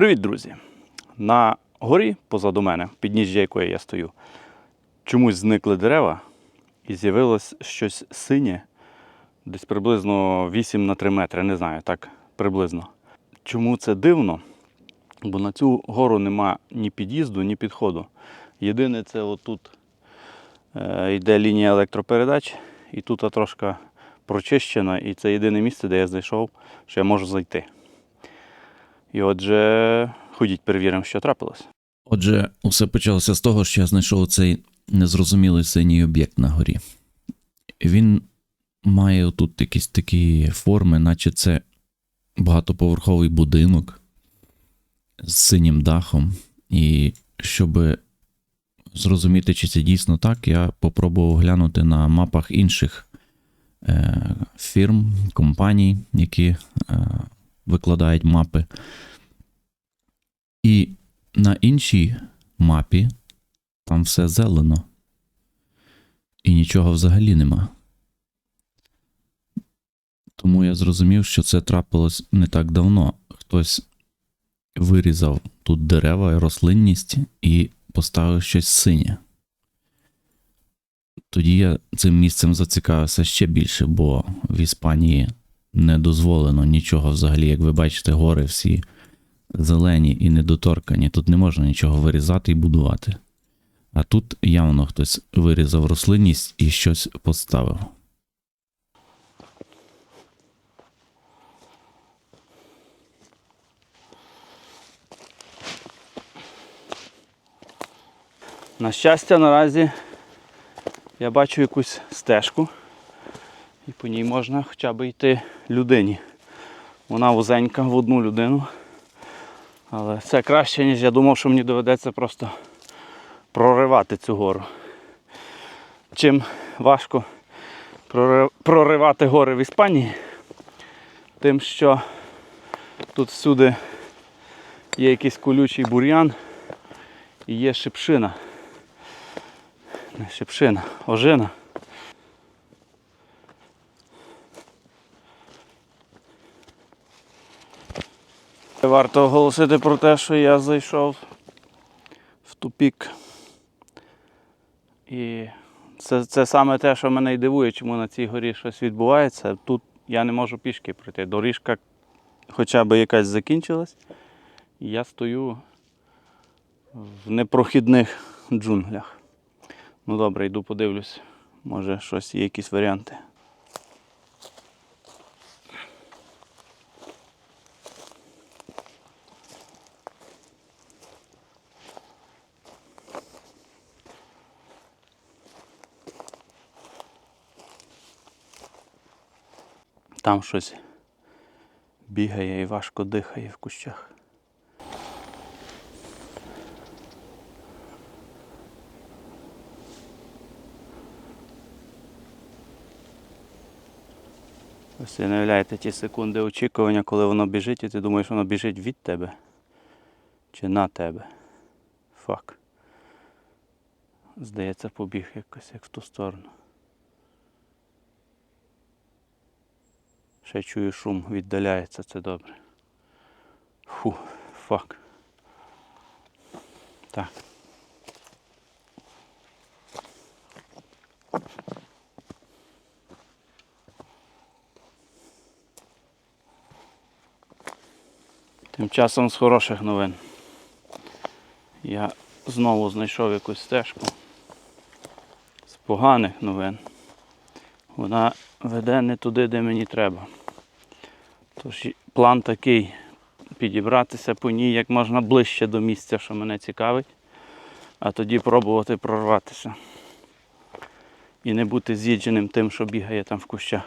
Привіт, друзі! На горі позаду мене, підніжжя якої я стою, чомусь зникли дерева і з'явилось щось синє, десь приблизно 8 на 3 метри, не знаю, так приблизно. Чому це дивно? Бо на цю гору нема ні під'їзду, ні підходу. Єдине, це отут е, йде лінія електропередач, і тут трошки прочищена, і це єдине місце, де я знайшов, що я можу зайти. І отже, ходіть, перевіримо, що трапилось. Отже, усе почалося з того, що я знайшов цей незрозумілий синій об'єкт на горі. Він має тут якісь такі форми, наче це багатоповерховий будинок з синім дахом. І щоб зрозуміти, чи це дійсно так, я попробував глянути на мапах інших е, фірм, компаній, які е, викладають мапи. І на іншій мапі там все зелено. І нічого взагалі нема. Тому я зрозумів, що це трапилось не так давно. Хтось вирізав тут дерева і рослинність і поставив щось синє. Тоді я цим місцем зацікавився ще більше, бо в Іспанії не дозволено нічого взагалі, як ви бачите, гори всі зелені і недоторкані. Тут не можна нічого вирізати і будувати. А тут явно хтось вирізав рослинність і щось поставив. На щастя, наразі я бачу якусь стежку, і по ній можна хоча б йти людині. Вона вузенька в одну людину. Але це краще, ніж я думав, що мені доведеться просто проривати цю гору. Чим важко проривати гори в Іспанії, тим, що тут всюди є якийсь колючий бур'ян і є шипшина. Не шипшина, ожина. Варто оголосити про те, що я зайшов в тупік. І це, це саме те, що мене й дивує, чому на цій горі щось відбувається. Тут я не можу пішки пройти. Доріжка хоча б якась закінчилась. Я стою в непрохідних джунглях. Ну добре, йду подивлюсь. Може щось є якісь варіанти. Там щось бігає і важко дихає в кущах. Ви собі уявляєте ті секунди очікування, коли воно біжить, і ти думаєш, воно біжить від тебе чи на тебе. Фак. Здається, побіг якось як в ту сторону. Ще чую шум, віддаляється, це добре. Фу, фак. Так. Тим часом з хороших новин. Я знову знайшов якусь стежку. З поганих новин. Вона веде не туди, де мені треба. Тож план такий підібратися по ній як можна ближче до місця, що мене цікавить, а тоді пробувати прорватися. І не бути з'їдженим тим, що бігає там в кущах.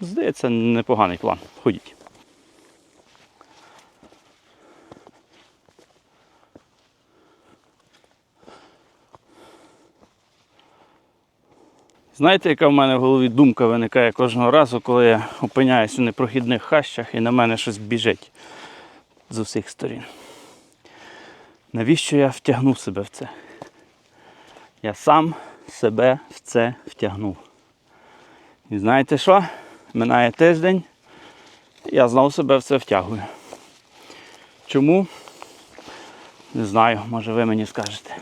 Здається, непоганий план. Ходіть. Знаєте, яка в мене в голові думка виникає кожного разу, коли я опиняюсь у непрохідних хащах і на мене щось біжить з усіх сторін. Навіщо я втягнув себе в це? Я сам себе в це втягнув. І знаєте що? Минає тиждень, Я знову себе в це втягую. Чому? Не знаю, може ви мені скажете.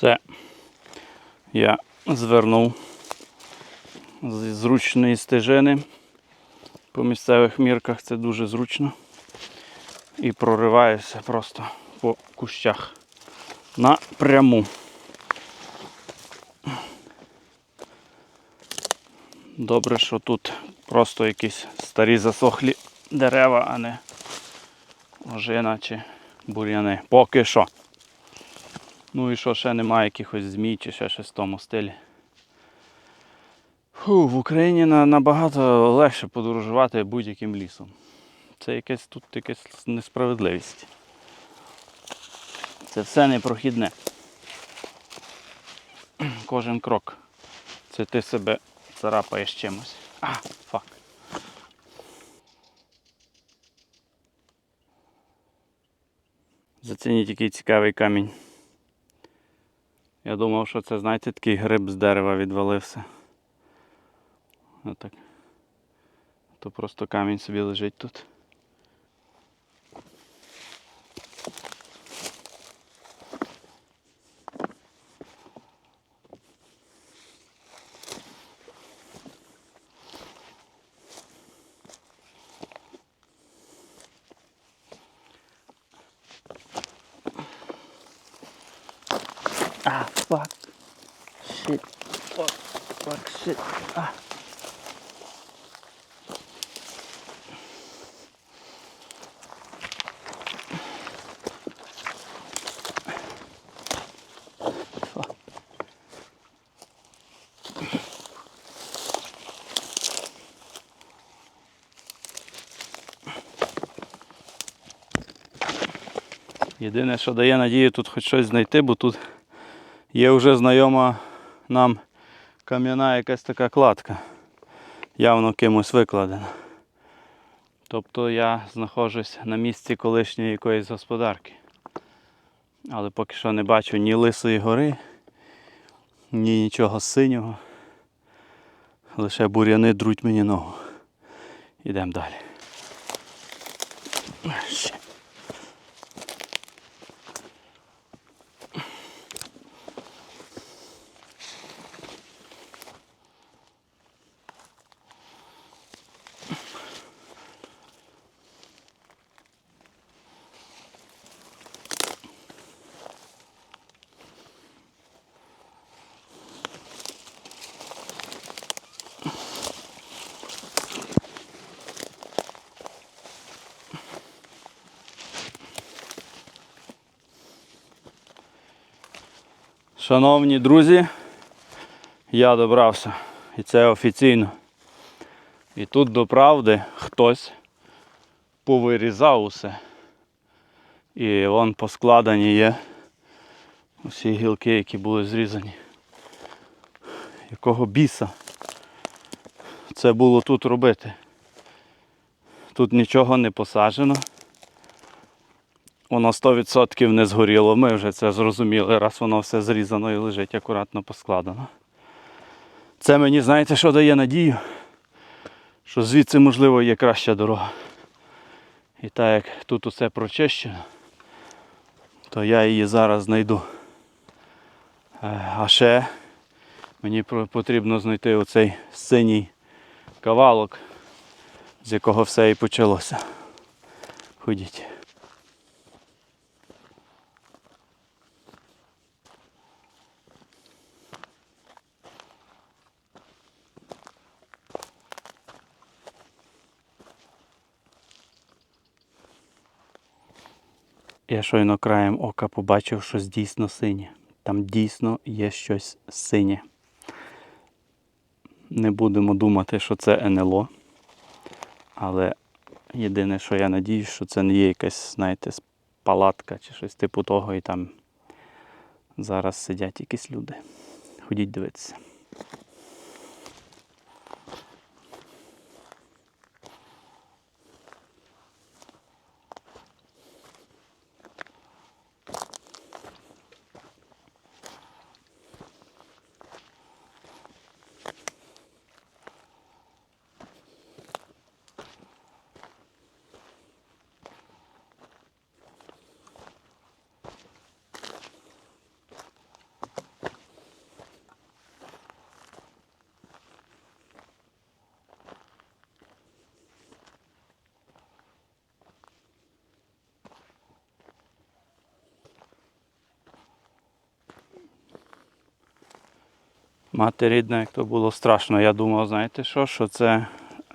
Все. Я звернув з зручної стежини. По місцевих мірках це дуже зручно. І прориваюся просто по кущах напряму. Добре, що тут просто якісь старі засохлі дерева, а не ожина чи бур'яни. Поки що. Ну і що ще немає якихось змій чи ще щось в тому стилі. Фу, в Україні набагато легше подорожувати будь-яким лісом. Це якась тут якась несправедливість. Це все непрохідне. Кожен крок. Це ти себе царапаєш чимось. А, фак. Зацініть який цікавий камінь. Я думав, що це, знаєте, такий гриб з дерева відвалився. Отак. То просто камінь собі лежить тут. Ah, fuck. Shit. Fuck. Fuck, shit. Ah. Єдине, що дає надію тут хоч щось знайти, бо тут є вже знайома нам кам'яна якась така кладка. Явно кимось викладена. Тобто я знаходжусь на місці колишньої якоїсь господарки. Але поки що не бачу ні лисої гори, ні нічого синього. Лише бур'яни друуть мені ногу. Йдемо далі. Ще. Шановні друзі, я добрався. І це офіційно. І тут до правди хтось повирізав усе. І вон поскладені є усі гілки, які були зрізані. Якого біса це було тут робити? Тут нічого не посаджено. Воно 100% не згоріло. Ми вже це зрозуміли, раз воно все зрізано і лежить акуратно поскладено. Це мені, знаєте, що дає надію? Що звідси, можливо, є краща дорога. І так як тут усе прочищено, то я її зараз знайду. Е, А ще мені потрібно знайти оцей синій кавалок, з якого все і почалося. Ходіть. Я щойно краєм ока побачив щось дійсно синє. Там дійсно є щось синє. не будемо думати, що це НЛО. Але єдине, що я надіюсь, що це не є якась, знаєте, палатка чи щось типу того, і там зараз сидять якісь люди. Ходіть дивитися. Мати рідна, як то було страшно. Я думав, знаєте що, що це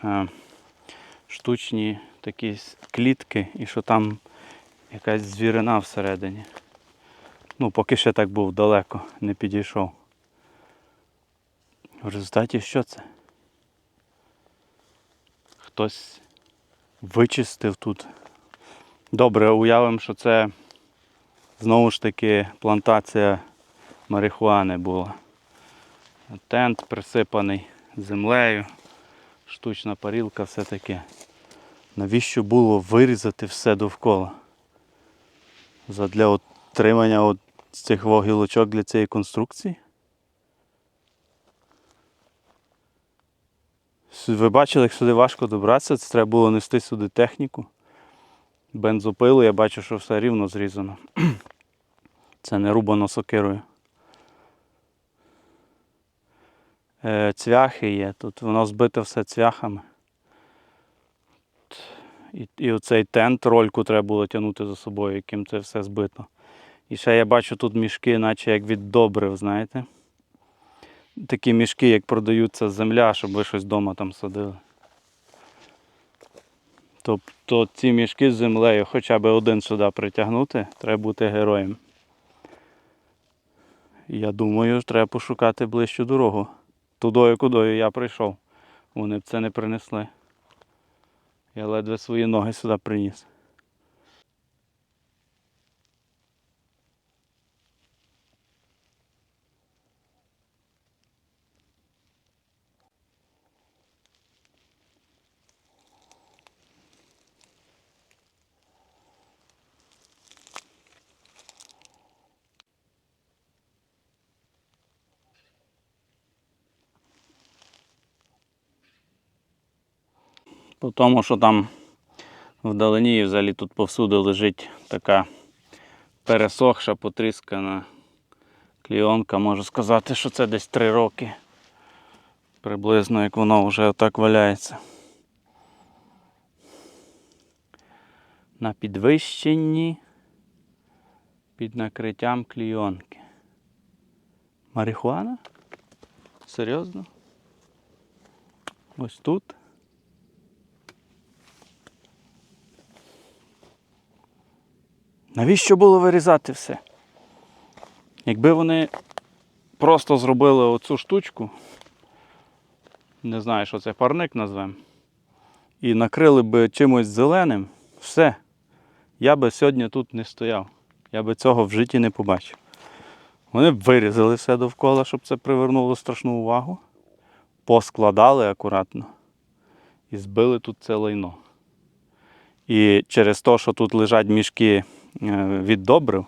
е, штучні такі клітки і що там якась звірина всередині. Ну, поки ще так був далеко, не підійшов. В результаті що це? Хтось вичистив тут. Добре, уявимо, що це знову ж таки плантація марихуани була. Тент присипаний землею, штучна парілка, все таке. Навіщо було вирізати все довкола? Задля отримання от цих вогілочок для цієї конструкції? Ви бачили, як сюди важко добратися, це треба було нести сюди техніку. Бензопилу, я бачу, що все рівно зрізано. Це не рубано сокирою. Е, цвяхи є. Тут воно збите все цвяхами. І, і оцей тент, рольку треба було тягнути за собою, яким це все збито. І ще я бачу тут мішки, наче як від добрив, знаєте. Такі мішки, як продаються земля, щоб ви щось вдома там садили. Тобто ці мішки з землею, хоча б один сюди притягнути, треба бути героєм. Я думаю, треба пошукати ближчу дорогу. Тудою, кудою я прийшов. Вони б це не принесли. Я ледве свої ноги сюди приніс. По тому, що там вдалині і взагалі тут повсюди лежить така пересохша, потріскана клійонка. Можу сказати, що це десь три роки. Приблизно як воно вже отак валяється. На підвищенні під накриттям клійонки. Марихуана? Серйозно? Ось тут. Навіщо було вирізати все? Якби вони просто зробили оцю штучку, не знаю, що це парник назвемо, і накрили б чимось зеленим, все. Я би сьогодні тут не стояв. Я би цього в житті не побачив. Вони б вирізали все довкола, щоб це привернуло страшну увагу. Поскладали акуратно і збили тут це лайно. І через те, що тут лежать мішки від добрив,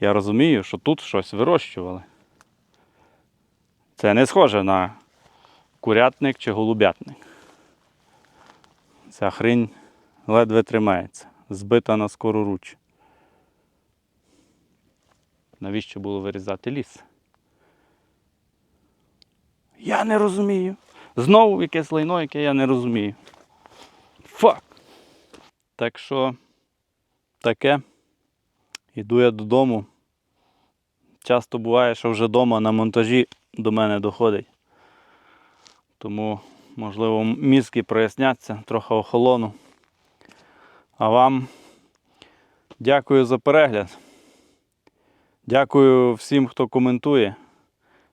я розумію, що тут щось вирощували. Це не схоже на курятник чи голубятник. Ця хрінь ледве тримається, збита на скору руч. Навіщо було вирізати ліс? Я не розумію. Знову якесь лайно, яке я не розумію. Фак. Так що таке. Іду я додому. Часто буває, що вже вдома на монтажі до мене доходить. Тому, можливо, мізки проясняться, трохи охолону. А вам дякую за перегляд. Дякую всім, хто коментує.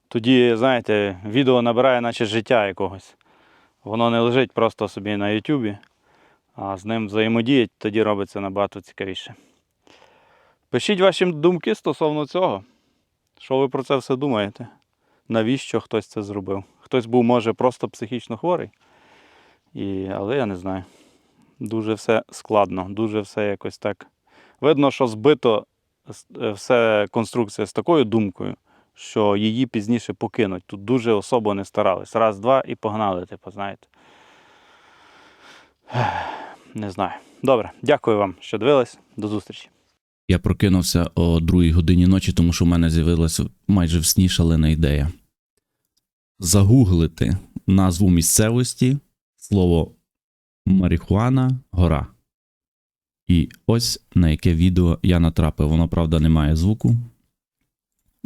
Тоді, знаєте, відео набирає наче життя якогось. Воно не лежить просто собі на Ютубі, а з ним взаємодіять, тоді робиться набагато цікавіше. Пишіть ваші думки стосовно цього. Що ви про це все думаєте? Навіщо хтось це зробив? Хтось був, може, просто психічно хворий. І, але я не знаю. Дуже все складно, дуже все якось так. Видно, що збито е, все конструкція з такою думкою, що її пізніше покинуть. Тут дуже особо не старались. Раз, два і погнали, типу, знаєте. Не знаю. Добре, дякую вам, що дивились. До зустрічі. Я прокинувся о другій годині ночі, тому що в мене з'явилася майже в сні шалена ідея. Загуглити назву місцевості, слово марихуана, гора. І ось на яке відео я натрапив. Воно, правда, не має звуку,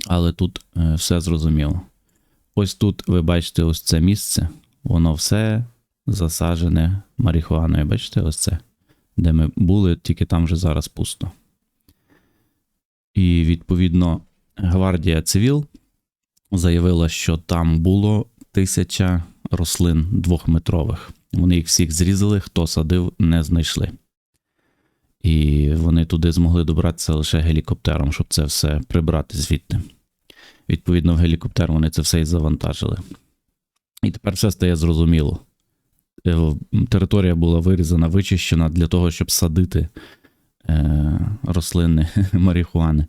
але тут е, все зрозуміло. Ось тут ви бачите ось це місце, воно все засаджене марихуаною. Бачите, ось це, де ми були, тільки там вже зараз пусто. І відповідно гвардія цивіл заявила, що там було тисяча рослин двохметрових. Вони їх всіх зрізали, хто садив, не знайшли. І вони туди змогли добратися лише гелікоптером, щоб це все прибрати звідти. Відповідно, в гелікоптер вони це все і завантажили. І тепер все стає зрозуміло. Е, Територія була вирізана, вичищена для того, щоб садити е, рослини марихуани.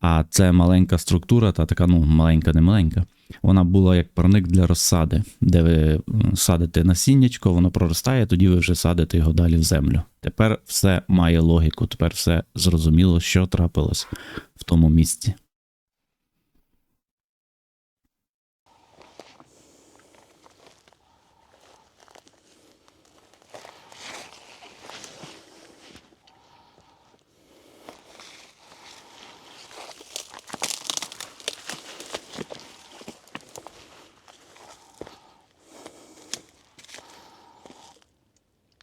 А це маленька структура, та така, ну, маленька, не маленька. Вона була як парник для розсади, де ви садите насіннячко, воно проростає, тоді ви вже садите його далі в землю. Тепер все має логіку, тепер все зрозуміло, що трапилось в тому місці.